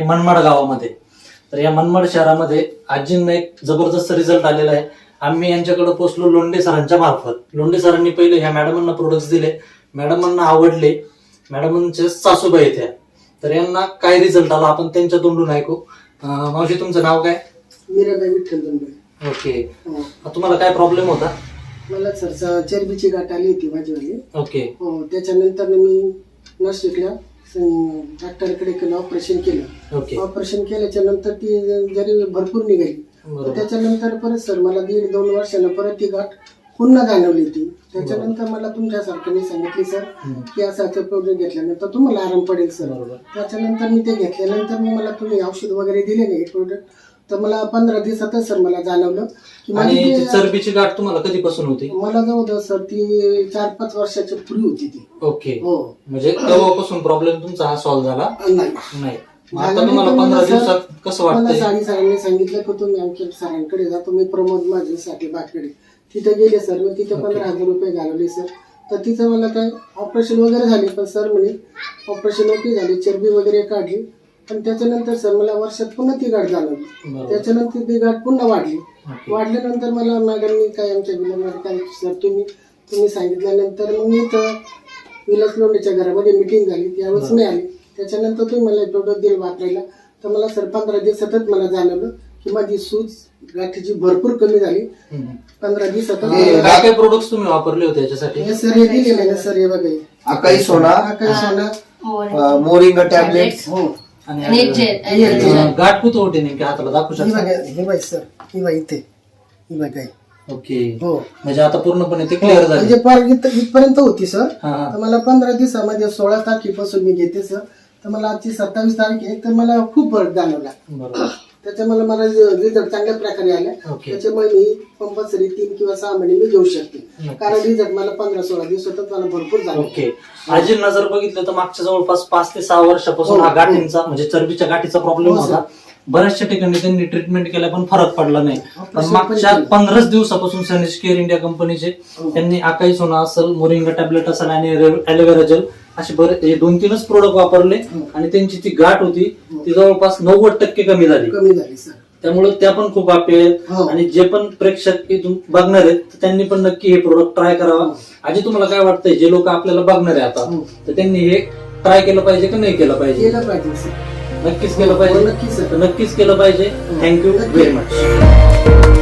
मनमाड गावामध्ये. तर या मनमाड शहरामध्ये आजींना एक जबरदस्त रिझल्ट आलेला आहे. आम्ही यांच्याकडे पोहोचलो लोंढे सरांच्या मार्फत. लोंढे सरांनी पहिले ह्या मॅडमांना प्रोडक्ट्स दिले. मॅडमांना आवडले. मॅडमांचे सासूबाई त्या तर यांना काय रिझल्ट आला आपण त्यांच्या तोंडून ऐकू. मावशी तुमचं नाव काय? मीराबाई विठ्ठल दंडे. ओके. हो. तुम्हाला काय प्रॉब्लेम होता? मला सर चरबीची गाठ आली होती माझीवाली ओके. हो त्याच्यानंतर मी नाशिकला डॉक्टरकडे केलं ऑपरेशन केलं. ऑपरेशन केल्याच्यानंतर ती जरी भरपूर निघाली त्याच्यानंतर परत सर मला दीड दोन वर्षानं परत ती गाठ पुन्हा जाणवली ती त्याच्यानंतर मला तुमच्यासारख्याने सांगितली सर. की असं प्रोडक्ट घेतल्यानंतर तुम्हाला आराम पडेल सर. त्याच्यानंतर मी ते घेतल्यानंतर मग मला तुम्ही औषध वगैरे दिले नाही प्रोडक्ट तर मला पंधरा दिवसातच सर मला जाणवलं की माझी आणि ती चरबीची गाठ तुम्हाला कधीपासून होती? मला जवळ सर ती चार पाच वर्षाच्या पूर्वी होती ती. ओके. हो. म्हणजे तेव्हापासून प्रॉब्लेम तुमचा हा सॉल्व्ह झाला? नाही. नाही. मग आता झालं तुम्हाला नाही, पण पंधरा मला दिवसात कसं मला वाटतंय साडी सरांनी सांगितलं की तुम्ही आमच्या सरांकडे जा तुम्ही प्रमोद माझ्यासाठी बाटकडे तिथे गेले सर मी तिथे पंधरा हजार रुपये घालवले सर. तर तिथं मला काय ऑपरेशन वगैरे झाले पण सर म्हणे ऑपरेशन ओके झाले चरबी वगैरे काढली. पण त्याच्यानंतर सर मला वर्षात पुन्हा ती गाठ जाणवली. त्याच्यानंतर ती गाठ पुन्हा वाढली. वाढल्यानंतर मला मॅडमनी काय आमच्या विलंबात काय सर तुम्ही तुम्ही सांगितल्यानंतर मग मी तर विलास लोंढेच्या घरामध्ये मिटिंग झाली. त्यावेळेस मी आले. त्याच्यानंतर तुम्ही मला प्रोडक्ट दिलं वापरायला तर मला सर पंधरा दिवसातच मला जाणवलं की माझी सूज गाठीची भरपूर कमी झाली. हम्म. पंधरा काय काय प्रोडक्ट्स तुम्ही वापरले होते याच्यासाठी? हे सर हे दिलेलं ना सर हे बघा हे. अकाई सोना. हा. काय सोना मोरिंगा टॅबलेट. हो. आणि एक गाठ कुठं होते नेमकी हाताला? दाखवू ही शकता? बघा हे बघ सर ही इथे. ही हे. ओके. हो. म्हणजे आता पूर्णपणे ते क्लिअर झाले. म्हणजे पार इथं- इथपर्यंत होती सर. हा हा. तर मला पंधरा दिवसामध्ये सोळा तारखेपासून मी घेते सर. तर मला आजची सत्तावीस तारीख आहे तर मला खूप फरक जाणवला. बरोबर. त्याच्यामुळे मला रिझल्ट चांगल्या प्रकारे आला ओके. त्याच्यामुळे मी कंपल्सरी तीन किंवा सहा महिने मी घेऊ शकते. कारण रिझल्ट मला पंधरा सोळा दिवसातच मला भरपूर झाला. ओके. आजींना जर बघितलं तर मागच्या जवळपास पाच ते सहा वर्षापासून हो, हा गाठींचा म्हणजे चरबीच्या गाठीचा प्रॉब्लेम हो, होता. बऱ्याचशा ठिकाणी त्यांनी ट्रीटमेंट केल्या पण फरक पडला नाही पण Operation मागच्या. पंधराच दिवसापासून सनिश केअर इंडिया कंपनीचे हो. त्यांनी आकाई सोना असेल मोरिंगा टॅबलेट असेल आणि ॲलोवेरा जेल असे बरे हे दोन तीनच प्रोडक्ट वापरले हो. आणि त्यांची ती गाठ होती ती जवळपास नव्वद टक्के कमी झाली कमी झाली सर त्यामुळे त्या पण खूप हॅपी आहेत हो. आणि जे पण प्रेक्षक इथून बघणार आहेत त्यांनी पण नक्की हे प्रोडक्ट ट्राय करावा हो. आजी तुम्हाला काय वाटतंय जे लोक आपल्याला बघणार आहे आता हो. तर त्यांनी हे ट्राय केलं पाहिजे की नाही केलं पाहिजे केलं पाहिजे नक्कीच केलं पाहिजे. हो, नक्कीच. केलं पाहिजे. Thank you very much